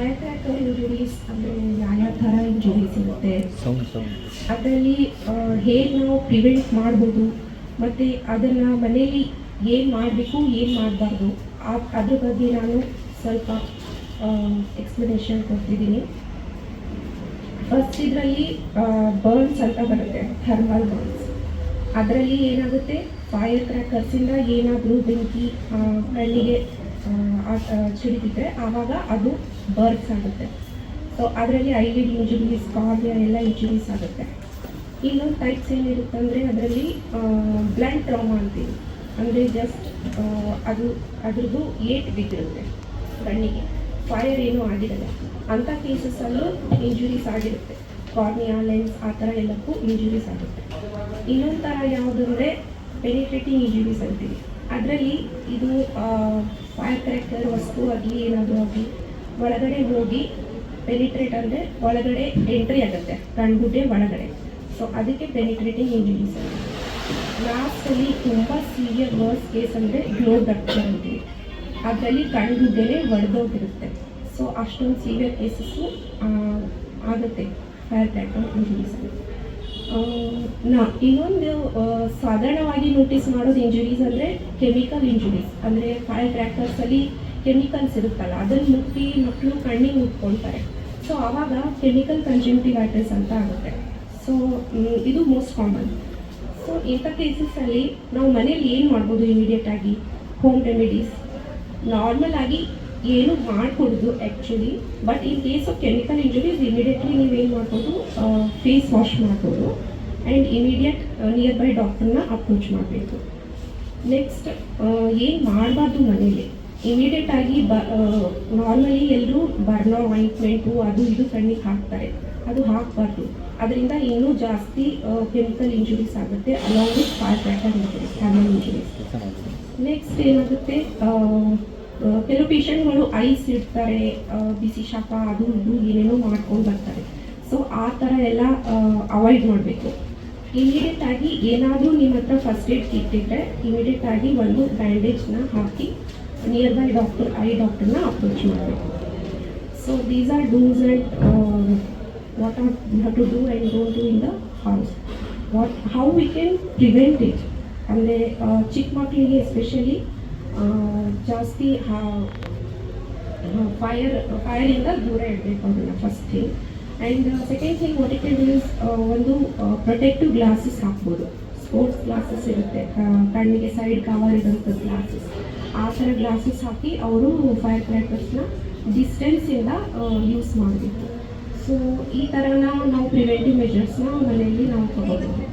Fire cracker injuries ಅಂದರೆ ಯಾವ ಥರ ಇಂಜುರೀಸ್ ಇರುತ್ತೆ ಅದರಲ್ಲಿ ಹೇಗೆ ನಾವು ಪ್ರಿವೆಂಟ್ ಮಾಡ್ಬೋದು? ಮತ್ತು ಅದನ್ನು ಮನೆಯಲ್ಲಿ ಏನು ಮಾಡಬೇಕು ಏನು ಮಾಡಬಾರ್ದು? ಅದ್ರ ಬಗ್ಗೆ ನಾನು ಸ್ವಲ್ಪ ಎಕ್ಸ್ಪ್ಲನೇಷನ್ ಕೊಡ್ತಿದ್ದೀನಿ. ಫಸ್ಟ್ ಇದರಲ್ಲಿ ಬರ್ನ್ಸ್ ಅಂತ ಬರುತ್ತೆ ಥರ್ಮಲ್ ಬರ್ನ್ಸ್ ಅದರಲ್ಲಿ ಏನಾಗುತ್ತೆ? ಫೈರ್ ಕ್ರ್ಯಾಕರ್ಸಿಂದ ಏನಾದರೂ ಬೆಂಕಿ ಆ, ಕಣ್ಣಿಗೆ ಆ, ಆ- ಆ, ಆವಾಗ ಅದು ಬರ್ನ್ಸ್ ಆಗುತ್ತೆ. ಸೊ ಅದರಲ್ಲಿ ಐಲಿಡ್ ಇಂಜುರೀಸ್ ಕಾರ್ನಿಯಾ ಎಲ್ಲ ಇಂಜುರೀಸ್ ಆಗುತ್ತೆ. ಇನ್ನೊಂದು ಟೈಪ್ಸ್ ಏನಿರುತ್ತೆ ಅಂದರೆ ಅದರಲ್ಲಿ ಬ್ಲೈಂಡ್ ಟ್ರಾಮಾ ಅಂತೀವಿ ಅಂದರೆ ಜಸ್ಟ್ ಅದು, ಅದ್ರದ್ದು ಏಟ್ ಬಿದ್ದಿರುತ್ತೆ ಕಣ್ಣಿಗೆ. ಫೈರ್ ಏನೂ ಆಗಿರಲ್ಲ. ಅಂಥ ಕೇಸಸ್ಸಲ್ಲೂ ಇಂಜುರೀಸ್ ಆಗಿರುತ್ತೆ. ಕಾರ್ನಿಯಾ ಲೆನ್ಸ್ ಆ ಥರ ಎಲ್ಲಕ್ಕೂ ಇಂಜುರೀಸ್ ಆಗುತ್ತೆ. ಇನ್ನೊಂದು ಥರ ಯಾವುದು ಅಂದರೆ ಪೆನಿಟ್ರೇಟಿಂಗ್ ಇಂಜುರೀಸ್ ಅಂತೀವಿ. ಅದರಲ್ಲಿ ಇದು ಫೈರ್ ಕರೆಕ್ಟರ್ ವಸ್ತು ಆಗಲಿ ಏನಾದರೂ ಆಗಲಿ ಒಳಗಡೆ ಹೋಗಿ ಪೆನಿಟ್ರೇಟ್ ಅಂದರೆ ಒಳಗಡೆ ಎಂಟ್ರಿ ಆಗುತ್ತೆ, ಕಣ್ಗುಡ್ಡೆ ಒಳಗಡೆ. ಸೊ ಅದಕ್ಕೆ ಪೆನಿಟ್ರೇಟಿಂಗ್ ಇಂಜುರೀಸ್ ಲಾಸ್ಟಲ್ಲಿ ತುಂಬ ಸೀವಿಯರ್ ವರ್ಸ್ ಕೇಸ್ ಅಂದರೆ ಗ್ಲೋ ಡಕ್ಚರ್ ಅಂತೀವಿ. ಅದರಲ್ಲಿ ಕಣ್ಗುಡ್ಡೆನೇ ಒಡೆದೋಗಿರುತ್ತೆ. ಸೊ ಅಷ್ಟೊಂದು ಸೀವಿಯರ್ ಕೇಸಸ್ಸು ಆಗುತ್ತೆ ಫೈರ್ ಕ್ರ್ಯಾಕರ್ ಇಂಜುರೀಸ್ ನಾ, ಇನ್ನೊಂದು ಸಾಧಾರಣವಾಗಿ ನೋಟಿಸ್ ಮಾಡೋದು ಇಂಜುರೀಸ್ ಅಂದರೆ ಕೆಮಿಕಲ್ ಇಂಜುರೀಸ್ ಅಂದರೆ ಫೈರ್ ಕ್ರ್ಯಾಕರ್ಸಲ್ಲಿ ಕೆಮಿಕಲ್ಸ್ ಇರುತ್ತಲ್ಲ ಅದನ್ನು ಮುಟ್ಟಿ ಮಕ್ಕಳು ಕಣ್ಣಿಗೆ ಮುಟ್ಕೊಳ್ತಾರೆ ಸೊ ಆವಾಗ ಕೆಮಿಕಲ್ ಕನ್ಜಂಕ್ಟಿವೈಟಿಸ್ ಅಂತ ಆಗುತ್ತೆ. ಸೊ ಇದು ಮೋಸ್ಟ್ ಕಾಮನ್ ಸೊ ಇಂಥ ಕೇಸಸ್ಸಲ್ಲಿ ನಾವು ಮನೇಲಿ ಏನು ಮಾಡ್ಬೋದು ಇಮಿಡಿಯೇಟ್ ಆಗಿ? ಹೋಮ್ ರೆಮಿಡೀಸ್ ನಾರ್ಮಲ್ ಆಗಿ ಏನು ಮಾಡಿಕೊಡೋದು actually but in case of chemical injuries immediately ನೀವೇನು ಮಾಡ್ಬೋದು ಫೇಸ್ ವಾಶ್ ಮಾಡ್ಬೋದು. ಆ್ಯಂಡ್ ಇಮಿಡಿಯೇಟ್ ನಿಯರ್ ಬೈ ಡಾಕ್ಟರ್ನ ಅಪ್ರೋಚ್ ಮಾಡಬೇಕು. ನೆಕ್ಸ್ಟ್ ಏನು ಮಾಡಬಾರ್ದು ಮನೇಲಿ ಇಮಿಡಿಯೇಟ್ ಆಗಿ ಬ ನಾರ್ಮಲಿ ಎಲ್ಲರೂ ಬರ್ನೋ ಆಯಿಂಟ್ಮೆಂಟು ಅದು ಇದು ಕಣ್ಣಿಗೆ ಹಾಕ್ತಾರೆ. ಅದು ಹಾಕಬಾರ್ದು. ಅದರಿಂದ ಇನ್ನೂ ಜಾಸ್ತಿ ಕೆಮಿಕಲ್ ಇಂಜುರೀಸ್ ಆಗುತ್ತೆ ಅಲಾಂಗ್ ವಿತ್ ಫೈರ್ ಬ್ಯಾಟರ್ ಇಂಜುರೀಸ್ ಇಂಜುರೀಸ್. ನೆಕ್ಸ್ಟ್ ಏನಾಗುತ್ತೆ ಕೆಲವು ಪೇಷಂಟ್ಗಳು ಐಸ್ ಇಡ್ತಾರೆ ಬಿಸಿ ಶಾಪ ಅದು ಇದು ಏನೇನೋ ಮಾಡ್ಕೊಂಡು ಬರ್ತಾರೆ. ಸೊ ಆ ಥರ ಎಲ್ಲ ಅವಾಯ್ಡ್ ಮಾಡಬೇಕು. ಇಮಿಡಿಯೇಟ್ ಆಗಿ ಏನಾದರೂ ನಿಮ್ಮ ಹತ್ರ ಫಸ್ಟ್ ಏಡ್ ಕಿಟ್ ಇದ್ದರೆ ಇಮಿಡಿಯೇಟ್ ಆಗಿ ಒಂದು ಬ್ಯಾಂಡೇಜ್ನ ಹಾಕಿ ನಿಯರ್ ಬೈ ಡಾಕ್ಟರ್ ಐ ಡಾಕ್ಟರ್ನ ಅಪ್ರೋಚ್ ಮಾಡಬೇಕು. So these are dos and what are have to do and don't do in the house what how we can prevent it ಅಂದರೆ ಚಿಕ್ಕ ಮಕ್ಕಳಿಗೆ ಎಸ್ಪೆಷಲಿ ಜಾಸ್ತಿ ಫೈರ್ ಫೈರಿಂದ ದೂರ ಇಡಬೇಕು ಅದನ್ನು first thing and second thing what it use ಒಂದು protective glasses ಹಾಕ್ಬೋದು. Sports glasses ಇರುತ್ತೆ. ಕಣ್ಣಿಗೆ ಸೈಡ್ ಕವರ್ ಇರೋಂಥ ಗ್ಲಾಸಸ್ ಆ ಥರ ಗ್ಲಾಸಸ್ ಹಾಕಿ ಅವರು ಫೈರ್ ಕ್ರ್ಯಾಕರ್ಸ್ನ ಡಿಸ್ಟೆನ್ಸಿಂದ ಯೂಸ್ ಮಾಡಬೇಕು. ಸೊ ಈ ಥರನ ನಾವು ಪ್ರಿವೆಂಟಿವ್ ಮೆಷರ್ಸ್ನ ಮನೆಯಲ್ಲಿ ನಾವು ತಗೋಬೋದು.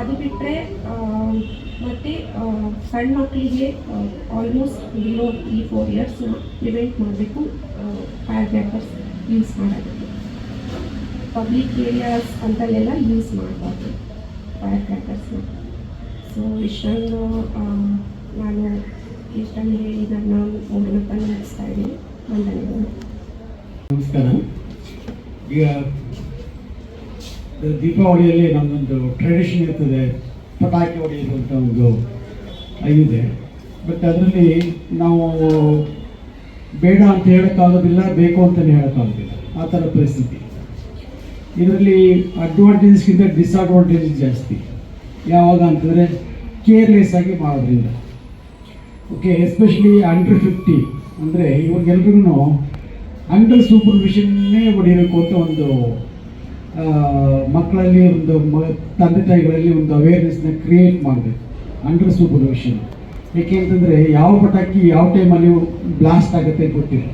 ಅದು ಬಿಟ್ಟರೆ ಮತ್ತು ಸಣ್ಣ ಮಕ್ಕಳಿಗೆ ಆಲ್ಮೋಸ್ಟ್ ಬಿಲೋ ಈ ಫೋರ್ ಇಯರ್ಸ್ನ ಪ್ರಿವೆಂಟ್ ಮಾಡಬೇಕು ಫೈರ್ ಕ್ರ್ಯಾಕರ್ಸ್ ಯೂಸ್ ಮಾಡೋದಕ್ಕೆ. ಪಬ್ಲಿಕ್ ಏರಿಯಾಸ್ ಅಂತಲ್ಲೆಲ್ಲ ಯೂಸ್ ಮಾಡಬಾರ್ದು ಫೈರ್ ಕ್ರ್ಯಾಕರ್ಸ್ನ ಸೊ ಇಷ್ಟೊಂದು ನಾನು ಇಷ್ಟೊಂದು ಹೇಳಿ ನನ್ನ ಮುಗಿನ ಮುಗಿಸ್ತಾ ಇದ್ದೀನಿ ವಂದನೆಗಳು ನಮಸ್ಕಾರ ಈಗ ದೀಪಾವಳಿಯಲ್ಲಿ ನಮ್ಮದೊಂದು ಟ್ರೆಡಿಷನ್ ಇರ್ತದೆ, ಪಟಾಕಿ ಹೊಡೆಯೋದು ಅಂತ ಒಂದು ಇದೆ ಬಟ್ ಅದರಲ್ಲಿ ನಾವು ಬೇಡ ಅಂತ ಹೇಳೋಕ್ಕಾಗೋದಿಲ್ಲ ಬೇಕು ಅಂತಲೇ ಹೇಳೋಕ್ಕಾಗೋದಿಲ್ಲ ಆ ಥರ ಪರಿಸ್ಥಿತಿ. ಇದರಲ್ಲಿ ಅಡ್ವಾಂಟೇಜ್ಗಿಂತ ಡಿಸ್ಅಡ್ವಾಂಟೇಜ್ ಜಾಸ್ತಿ. ಯಾವಾಗ ಅಂತಂದರೆ ಕೇರ್ಲೆಸ್ ಆಗಿ ಮಾಡೋದ್ರಿಂದ. ಓಕೆ ಎಸ್ಪೆಷಲಿ ಅಂಡರ್ ಫಿಫ್ಟಿ ಅಂದರೆ ಇವ್ರಿಗೆಲ್ರಿಗೂ ಅಂಡರ್ ಸೂಪರ್ವಿಷನ್ನೇ ಹೊಡಿಬೇಕು ಅಂತ ಒಂದು ಮಕ್ಕಳಲ್ಲಿ ಒಂದು ಮ, ತಂದೆ ತಾಯಿಗಳಲ್ಲಿ ಒಂದು ಅವೇರ್ನೆಸ್ನ ಕ್ರಿಯೇಟ್ ಮಾಡಬೇಕು. ಅಂಡರ್ ಸೂಪರ್ವಿಷನ್ ಏಕೆಂತಂದರೆ ಯಾವ ಪಟಾಕಿ ಯಾವ ಟೈಮಲ್ಲಿ ಬ್ಲಾಸ್ಟ್ ಆಗುತ್ತೆ ಗೊತ್ತಿಲ್ಲ.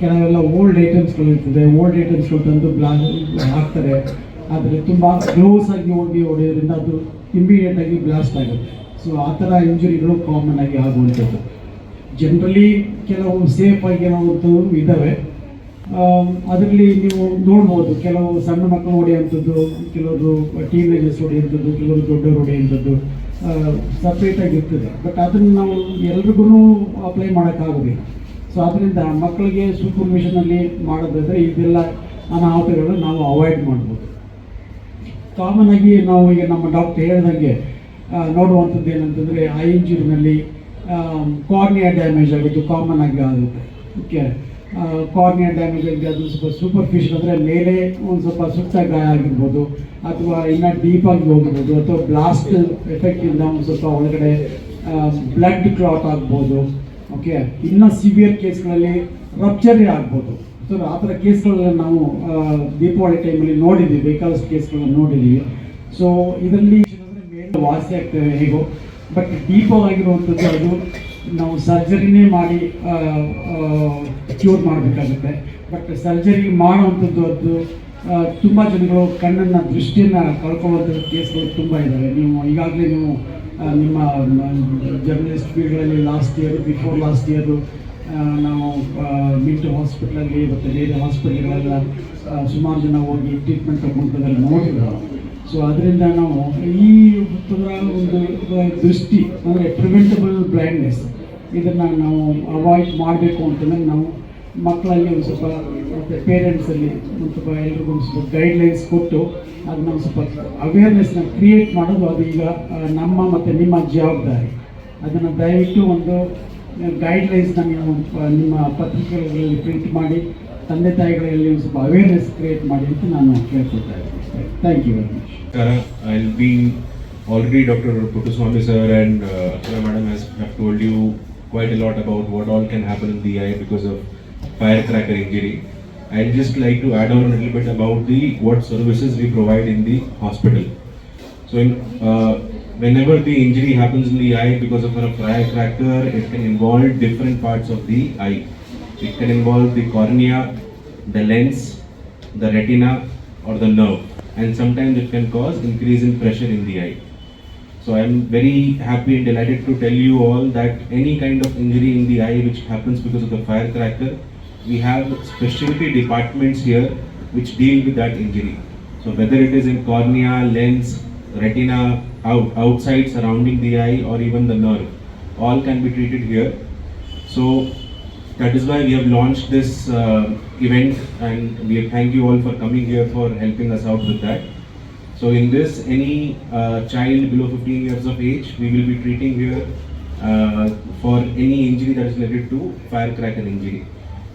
ಕೆಲವೆಲ್ಲ ಓಲ್ಡ್ ಐಟಮ್ಸ್ಗಳು ಇರ್ತದೆ ಓಲ್ಡ್ ಐಟಮ್ಸ್ಗಳು ತಂದು ಬ್ಲಾ ಹಾಕ್ತಾರೆ. ಆದರೆ ತುಂಬ ಕ್ಲೋಸ್ ಆಗಿ ಹೋಗಿ ಹೊಡೆಯೋದ್ರಿಂದ ಅದು ಇಮಿಡಿಯೇಟ್ ಆಗಿ ಬ್ಲಾಸ್ಟ್ ಆಗುತ್ತೆ. ಸೊ ಆ ಥರ ಇಂಜುರಿಗಳು ಕಾಮನ್ ಆಗಿ ಆಗುವಂಥದ್ದು. ಜನರಲಿ ಕೆಲವು ಸೇಫ್ ಆಗಿ ಇರೋವಂಥವು ಇದ್ದಾವೆ. ಅದರಲ್ಲಿ ನೀವು ನೋಡ್ಬೋದು, ಕೆಲವು ಸಣ್ಣ ಮಕ್ಕಳು ಹೊಡೆಯುವಂಥದ್ದು, ಕೆಲವರು ಟೀನೇಜರ್ಸ್ ಹೊಡೆಯುವಂಥದ್ದು, ಕೆಲವರು ದೊಡ್ಡವರು ಹೊಡೆಯುವಂಥದ್ದು ಸಪ್ರೇಟಾಗಿ ಇರ್ತದೆ. ಬಟ್ ಅದನ್ನು ನಾವು ಎಲ್ರಿಗೂ ಅಪ್ಲೈ ಮಾಡೋಕ್ಕಾಗೋದಿಲ್ಲ. ಸೊ ಅದರಿಂದ ಮಕ್ಕಳಿಗೆ ಸೂಪರ್ವಿಷನಲ್ಲಿ ಮಾಡೋದಾದರೆ, ಇದೆಲ್ಲ ಅನಾಹುತಗಳನ್ನು ನಾವು ಅವಾಯ್ಡ್ ಮಾಡ್ಬೋದು. ಕಾಮನ್ ಆಗಿ ನಾವು ಈಗ ನಮ್ಮ ಡಾಕ್ಟರ್ ಹೇಳ್ದಂಗೆ ನೋಡುವಂಥದ್ದು ಏನಂತಂದರೆ ಐ ಇಂಜುರಿನಲ್ಲಿ ಕಾರ್ನಿಯಾ ಡ್ಯಾಮೇಜ್ ಆಗೋದು ಕಾಮನ್ ಆಗಿ ಆಗುತ್ತೆ. ಓಕೆ ಕಾರ್ನಿಯಾ ಡ್ಯಾಮೇಜ್ ಆಗಿದೆ ಅದು ಸ್ವಲ್ಪ ಸೂಪರ್ಫಿಷಿಯಲ್ ಅಂದರೆ ಮೇಲೆ ಒಂದು ಸ್ವಲ್ಪ ಸುತ್ತ ಗಾಯ ಆಗಿರ್ಬೋದು, ಅಥವಾ ಇನ್ನೂ ಡೀಪಾಗಿ ಹೋಗ್ಬೋದು, ಅಥವಾ ಬ್ಲಾಸ್ಟ್ ಎಫೆಕ್ಟಿಂದ ಒಂದು ಸ್ವಲ್ಪ ಒಳಗಡೆ ಬ್ಲಡ್ ಕ್ಲಾಟ್ ಆಗ್ಬೋದು. ಓಕೆ ಇನ್ನೂ ಸಿವಿಯರ್ ಕೇಸ್ಗಳಲ್ಲಿ ರಪ್ಚರೇ ಆಗ್ಬೋದು. ಸೊ ಆ ಥರ ಕೇಸ್ಗಳನ್ನ ನಾವು ದೀಪಾವಳಿ ಟೈಮಲ್ಲಿ ನೋಡಿದ್ದೀವಿ ಬೇಕಾದಷ್ಟು ಕೇಸ್ಗಳನ್ನ ನೋಡಿದ್ದೀವಿ ಸೊ ಇದರಲ್ಲಿ ಮೇಲೆ ವಾಸಿ ಆಗ್ತವೆ ಹೇಗೋ. ಬಟ್ ದೀಪವಾಗಿರುವಂಥದ್ದು ಅದು ನಾವು ಸರ್ಜರಿನೇ ಮಾಡಿ ಕ್ಯೂರ್ ಮಾಡಬೇಕಾಗುತ್ತೆ. ಬಟ್ ಸರ್ಜರಿ ಮಾಡುವಂಥದ್ದು ಅದು ತುಂಬ ಜನಗಳು ಕಣ್ಣನ್ನು, ದೃಷ್ಟಿಯನ್ನು ಕಳ್ಕೊಳ್ಳುವಂಥ ಕೇಸ್ಗಳು ತುಂಬ ಇದ್ದಾವೆ ನೀವು ಈಗಾಗಲೇ ನೀವು ನಿಮ್ಮ journalist ಫೀಲ್ಡ್ಗಳಲ್ಲಿ last year before last year ನಾವು ಬಿಟ್ಟು ಹಾಸ್ಪಿಟ್ಲಲ್ಲಿ ಮತ್ತು ಬೇರೆ ಹಾಸ್ಪಿಟ್ಲ್ಗಳೆಲ್ಲ ಸುಮಾರು ಜನ ಹೋಗಿ ಟ್ರೀಟ್ಮೆಂಟ್ ತಗೊಂಡದೆಲ್ಲ ನೋಡಿದ್ರು. ಸೊ ಅದರಿಂದ ನಾವು ಈ ಥರ ಒಂದು ದೃಷ್ಟಿ, ಅಂದರೆ ಪ್ರಿವೆಂಟಬಲ್ ಬ್ಲೈಂಡ್ನೆಸ್ ಇದನ್ನು ನಾವು ಅವಾಯ್ಡ್ ಮಾಡಬೇಕು ಅಂತಂದರೆ ನಾವು ಮಕ್ಕಳಲ್ಲಿ ಒಂದು ಸ್ವಲ್ಪ, ಮತ್ತು ಪೇರೆಂಟ್ಸಲ್ಲಿ ಒಂದು ಸ್ವಲ್ಪ ಎಲ್ರಿಗೂ ಒಂದು ಸ್ವಲ್ಪ ಗೈಡ್ಲೈನ್ಸ್ ಕೊಟ್ಟು ಅದನ್ನ ಒಂದು ಸ್ವಲ್ಪ ಅವೇರ್ನೆಸ್ನ ಕ್ರಿಯೇಟ್ ಮಾಡೋದು ಅದು ಈಗ ನಮ್ಮ ಮತ್ತು ನಿಮ್ಮ ಜವಾಬ್ದಾರಿ. ಅದನ್ನು ದಯವಿಟ್ಟು ಒಂದು ಗೈಡ್ಲೈನ್ಸ್ನ ನೀವು ನಿಮ್ಮ ಪತ್ರಿಕೆಗಳಲ್ಲಿ ಪ್ರಿಂಟ್ ಮಾಡಿ ತಂದೆ ತಾಯಿಗಳಲ್ಲಿ ಸ್ವಲ್ಪ ಅವೇರ್ನೆಸ್ ಕ್ರಿಯೇಟ್ ಮಾಡಿ ಅಂತ ನಾನು ಕೇಳ್ಕೊಳ್ತಾ ಇದ್ದೀನಿ. Thank you very much Kara, be already doctor Puttaswamy sir and madam uh, Archana told you quite you about what all can happen in the eye because of fire cracker injury I just like to add to add bit about the what services we provide in the hospital so the whenever the injury happens in the eye because of a firecracker, it can involve different parts of the eye. It can involve the cornea, the lens, the retina, or the nerve, and sometimes it can cause increase in pressure in the eye. So I'm very happy and delighted to tell you all that any kind of injury in the eye which happens because of the firecracker, we have specialty departments here which deal with that injury. So whether it is in cornea, lens, retina, out, outside surrounding the eye or even the nerve, all can be treated here. So that is why we have launched this uh, event and we thank you all for coming here for helping us out with that. So in this, any uh, child below 15 years of age, we will be treating here uh, for any injury that is related to firecracker injury.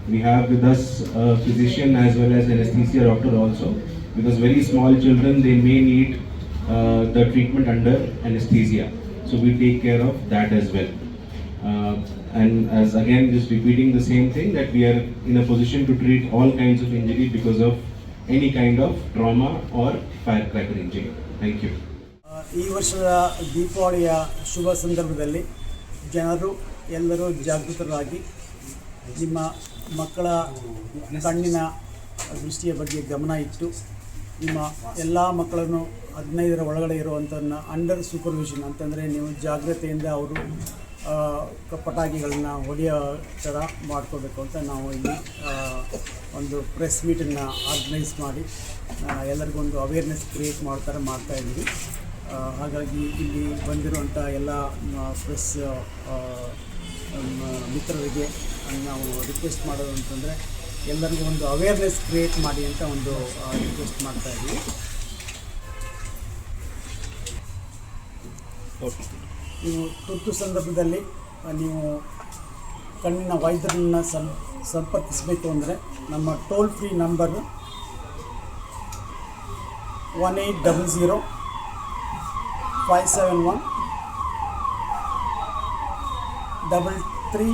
We have with us a physician as well as anesthesia doctor also, because very small children, they may need the treatment under anesthesia. So we take care of that as well. Uh, and as again, just repeating the same thing, that we are in a position to treat all kinds of injury because of any kind of trauma or firecracker injury. Thank you. ಈ ವರ್ಷದ ದೀಪಾವಳಿಯ ಶುಭ ಸಂದರ್ಭದಲ್ಲಿ ಜನರು ಎಲ್ಲರೂ ಜಾಗೃತರಾಗಿ ನಿಮ್ಮ ಮಕ್ಕಳ ಕಣ್ಣಿನ ದೃಷ್ಟಿಯ ಬಗ್ಗೆ ಗಮನ ಇಟ್ಟು ನಿಮ್ಮ ಎಲ್ಲ ಮಕ್ಕಳನ್ನು ಹದಿನೈದರ ಒಳಗಡೆ ಇರುವಂಥದ್ದನ್ನ ಅಂಡರ್ ಸೂಪರ್ವಿಷನ್ ಅಂತಂದರೆ ನೀವು ಜಾಗ್ರತೆಯಿಂದ ಅವರು ಪಟಾಕಿಗಳನ್ನ ಹೊಡೆಯೋ ಥರ ಮಾಡ್ಕೋಬೇಕು ಅಂತ ನಾವು ಇಲ್ಲಿ ಒಂದು ಪ್ರೆಸ್ ಮೀಟನ್ನು ಆರ್ಗನೈಸ್ ಮಾಡಿ ಎಲ್ಲರಿಗೂ ಒಂದು ಅವೇರ್ನೆಸ್ ಕ್ರಿಯೇಟ್ ಮಾಡ್ತಾರೆ ಮಾಡ್ತಾ ಇದ್ದೀವಿ. ಹಾಗಾಗಿ ಇಲ್ಲಿ ಬಂದಿರುವಂಥ ಎಲ್ಲ ಪ್ರೆಸ್ ಮಿತ್ರರಿಗೆ ನಾವು ರಿಕ್ವೆಸ್ಟ್ ಮಾಡೋದು ಅಂತಂದರೆ ಎಲ್ಲರಿಗೂ ಒಂದು ಅವೇರ್ನೆಸ್ ಕ್ರಿಯೇಟ್ ಮಾಡಿ ಅಂತ ಒಂದು ರಿಕ್ವೆಸ್ಟ್ ಮಾಡ್ತಾ ಇದ್ದೀವಿ ನೀವು ತುರ್ತು ಸಂದರ್ಭದಲ್ಲಿ ನೀವು ಕಣ್ಣಿನ ವೈದ್ಯರನ್ನ ಸಂ, ಸಂಪರ್ಕಿಸಬೇಕು ಅಂದರೆ ನಮ್ಮ toll free number one eight double zero five seven one double three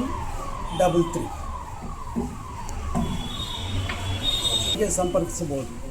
double three ಹೀಗೆ ಸಂಪರ್ಕಿಸಬಹುದು